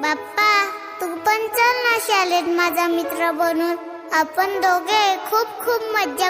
बाप्पा तू पण चल ना शाळेत माझा मित्र बनून. आपण दोघे खूप खूप मज्जा